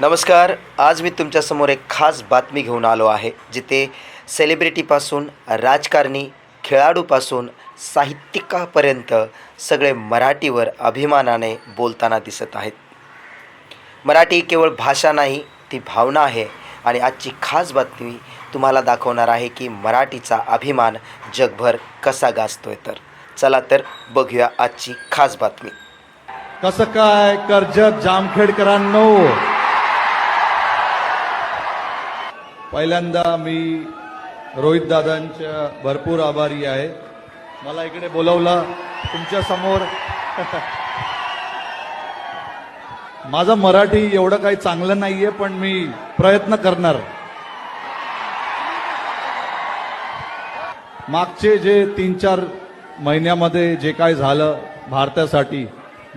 नमस्कार आज मी तुमच्यासमोर एक खास बातमी घेऊन आलो आहे जिथे सेलिब्रिटीपासून राजकारणी खेळाडूपासून साहित्यिकापर्यंत सगळे मराठीवर अभिमानाने बोलताना दिसत आहेत. मराठी केवळ भाषा नाही ती भावना आहे आणि आजची खास बातमी तुम्हाला दाखवणार आहे की मराठीचा अभिमान जगभर कसा गाजतोय तर. चला तर बघूया आजची खास बातमी. कसं काय कर्जत जामखेडकरांनो? पहिल्यांदा मी रोहित दादांच्या भरपूर आभारी आहे. मला इकडे बोलवला तुमच्यासमोर. माझं मराठी एवढं काही चांगलं नाहीये पण मी प्रयत्न करणार. मागचे जे तीन चार महिन्यामध्ये जे काय झालं भारतासाठी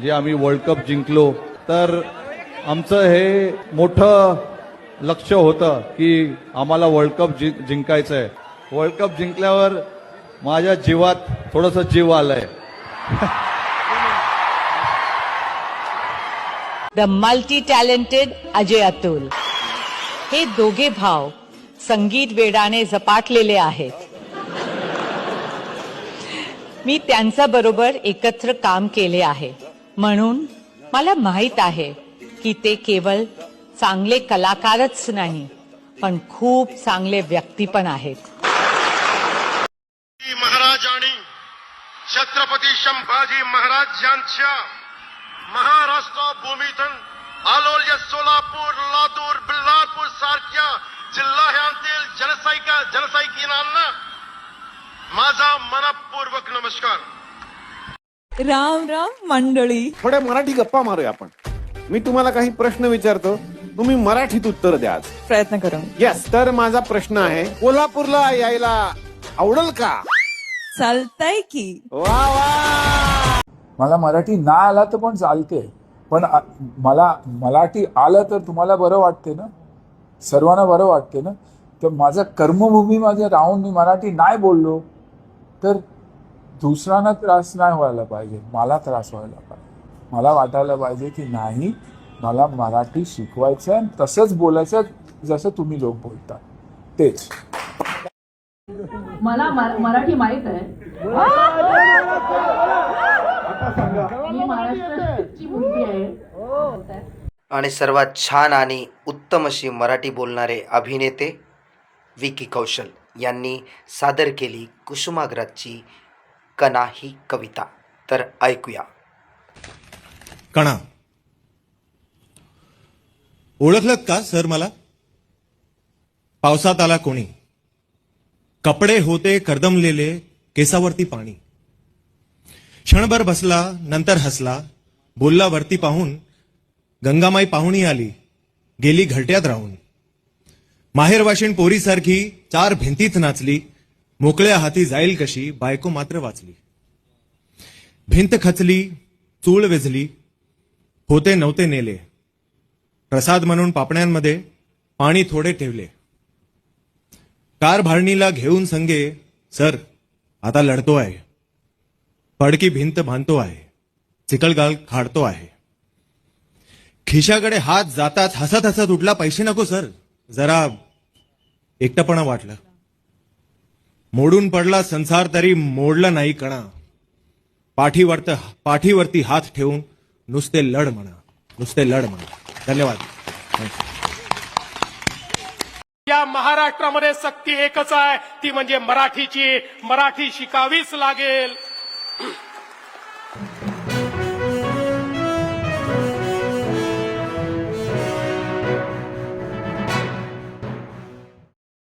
जे आम्ही वर्ल्ड कप जिंकलो तर आमचं हे मोठं लक्ष होतं की आम्हाला वर्ल्ड कप जि जिंकायचं आहे वर्ल्ड कप जिंकल्यावर माझ्या जीवात थोडंसं जीव आलंय. The multi talented Ajay Atul हे दोघे भाव संगीत वेडाने झपाटलेले आहेत. मी त्यांचा बरोबर एकत्र काम केले आहे. म्हणून मला माहीत आहे की ते केवळ चांगले कलाकारच नाही पण खूप चांगले व्यक्ती पण आहेत. महाराजांनी छत्रपती संभाजी महाराज यांच्या महाराष्ट्र भूमीतून आलोल्य सोलापूर लातूर बिल्लारपूर सारख्या जिल्ह्यांतील जनसैका जनसैनिकांना माझा मनपूर्वक नमस्कार. राम राम मंडळी. थोड्या मराठी गप्पा मारूया आपण. मी तुम्हाला काही प्रश्न विचारतो. तुम्ही मराठीत उत्तर द्या प्रयत्न करू. येस तर माझा प्रश्न आहे कोल्हापूरला यायला आवडल का? चालतंय की. वा वा! मला मराठी ना आला तर पण चालते पण आ- मला मराठी आलं तर तुम्हाला बरं वाटते ना? सर्वांना बरं वाटते ना? तर माझं कर्मभूमीमध्ये राहून मी मराठी नाही बोललो तर दुसऱ्यांना त्रास नाही व्हायला पाहिजे मला त्रास व्हायला पाहिजे. मला वाटायला पाहिजे की नाही मला मराठी शिकवायचं आहे आणि तसंच बोलायचं जसं तुम्ही लोक बोलता तेच. मला मर- मराठी माहीत आहे. मी महाराष्ट्राची मुलगी आहे. आणि सर्वात छान आणि उत्तम अशी मराठी बोलणारे अभिनेते विकी कौशल यांनी सादर केली कुसुमाग्रजची कना ही कविता. तर ऐकूया. कणा. ओळखलत का सर मला? पावसात आला कोणी? कपडे होते कर्दमलेले केसावरती पाणी. क्षणभर बसला नंतर हसला बोलला वरती पाहून गंगामाई पाहुणी आली गेली घरट्यात राहून. माहेरवाशीण पोरीसारखी चार भिंतीत नाचली मोकळ्या हाती जाईल कशी बायको मात्र वाचली. भिंत खचली चूळ वेझली होते नव्हते नेले. प्रसाद म्हणून पापण्यांमध्ये पाणी थोडे ठेवले. कारभारणीला घेऊन संगे सर आता लढतो आहे. पडकी भिंत बांधतो आहे. चिकलगाल खाडतो आहे. खिशाकडे हात जाताच हसत हसत उठला पैसे नको सर. जरा एकटपणा वाटलं. मोडून पडला संसार तरी मोडला नाही कणा. पाठीवरत पाठीवरती हात ठेवून नुसते लढ म्हणा नुसते लढ म्हणा. धन्यवाद. या महाराष्ट्रामध्ये सक्ती एकच आहे ती म्हणजे मराठीची. मराठी शिकावीच लागेल.